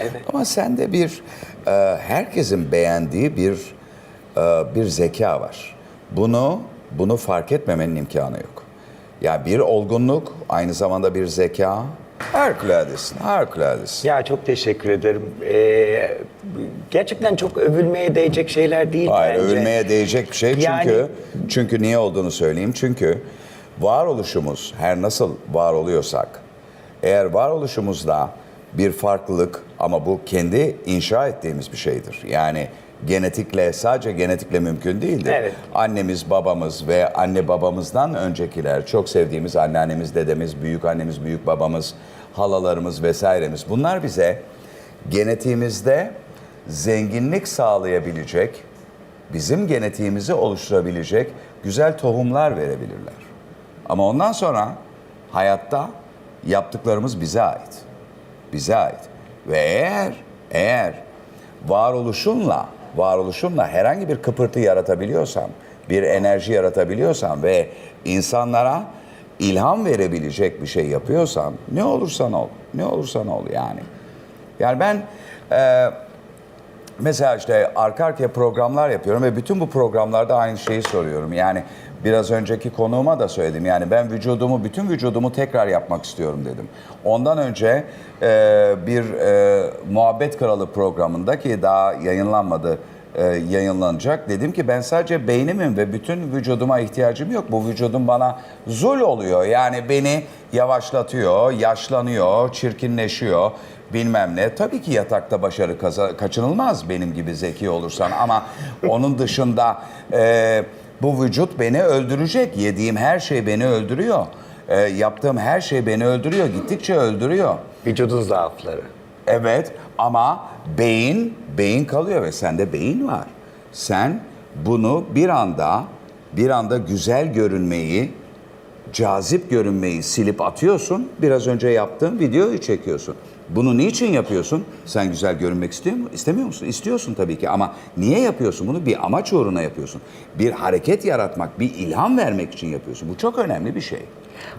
Evet. Ama sende bir e, herkesin beğendiği bir e, bir zeka var. Bunu bunu fark etmemenin imkanı yok. Ya bir olgunluk aynı zamanda bir zeka. Harikuladesin, harikuladesin. Ya çok teşekkür ederim. Ee, gerçekten çok övülmeye değecek şeyler değil Hayır, bence. övülmeye değecek bir şey çünkü Yani- çünkü niye olduğunu söyleyeyim. Çünkü varoluşumuz her nasıl var oluyorsak eğer varoluşumuzda bir farklılık ama bu kendi inşa ettiğimiz bir şeydir. Yani genetikle sadece genetikle mümkün değildir. Evet. Annemiz, babamız ve anne babamızdan öncekiler, çok sevdiğimiz anneannemiz, dedemiz, büyük annemiz, büyük babamız, halalarımız vesairemiz bunlar bize genetiğimizde zenginlik sağlayabilecek, bizim genetiğimizi oluşturabilecek güzel tohumlar verebilirler. Ama ondan sonra hayatta yaptıklarımız bize ait. Bize ait. Ve eğer eğer varoluşunla varoluşunla herhangi bir kıpırtı yaratabiliyorsam, bir enerji yaratabiliyorsam ve insanlara ilham verebilecek bir şey yapıyorsam ne olursan ol, ne olursan ol yani. Yani ben e, Mesela işte arka arkaya programlar yapıyorum ve bütün bu programlarda aynı şeyi soruyorum. Yani biraz önceki konuğuma da söyledim. Yani ben vücudumu, bütün vücudumu tekrar yapmak istiyorum dedim. Ondan önce e, bir e, Muhabbet Kralı programında ki daha yayınlanmadı, e, yayınlanacak. Dedim ki ben sadece beynimin ve bütün vücuduma ihtiyacım yok. Bu vücudum bana zul oluyor. Yani beni yavaşlatıyor, yaşlanıyor, çirkinleşiyor bilmem ne. Tabii ki yatakta başarı kaza- kaçınılmaz benim gibi zeki olursan ama onun dışında e, bu vücut beni öldürecek. Yediğim her şey beni öldürüyor. E, yaptığım her şey beni öldürüyor. Gittikçe öldürüyor. Vücudun zaafları. Evet ama beyin, beyin kalıyor ve sende beyin var. Sen bunu bir anda, bir anda güzel görünmeyi, cazip görünmeyi silip atıyorsun. Biraz önce yaptığın videoyu çekiyorsun. Bunu niçin yapıyorsun? Sen güzel görünmek istiyor mu? İstemiyor musun? İstiyorsun tabii ki ama niye yapıyorsun bunu? Bir amaç uğruna yapıyorsun. Bir hareket yaratmak, bir ilham vermek için yapıyorsun. Bu çok önemli bir şey.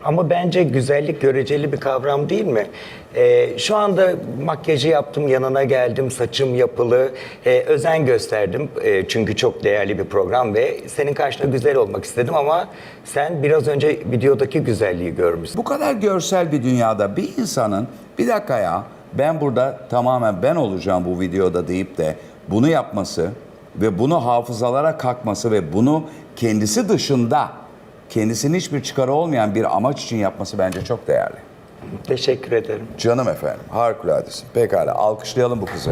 Ama bence güzellik göreceli bir kavram değil mi? Ee, şu anda makyajı yaptım, yanına geldim, saçım yapılı, ee, özen gösterdim. Ee, çünkü çok değerli bir program ve senin karşında güzel olmak istedim ama sen biraz önce videodaki güzelliği görmüşsün. Bu kadar görsel bir dünyada bir insanın bir dakika ya ben burada tamamen ben olacağım bu videoda deyip de bunu yapması ve bunu hafızalara kalkması ve bunu kendisi dışında kendisinin hiçbir çıkarı olmayan bir amaç için yapması bence çok değerli. Teşekkür ederim. Canım efendim harikuladesin. Pekala alkışlayalım bu kızı.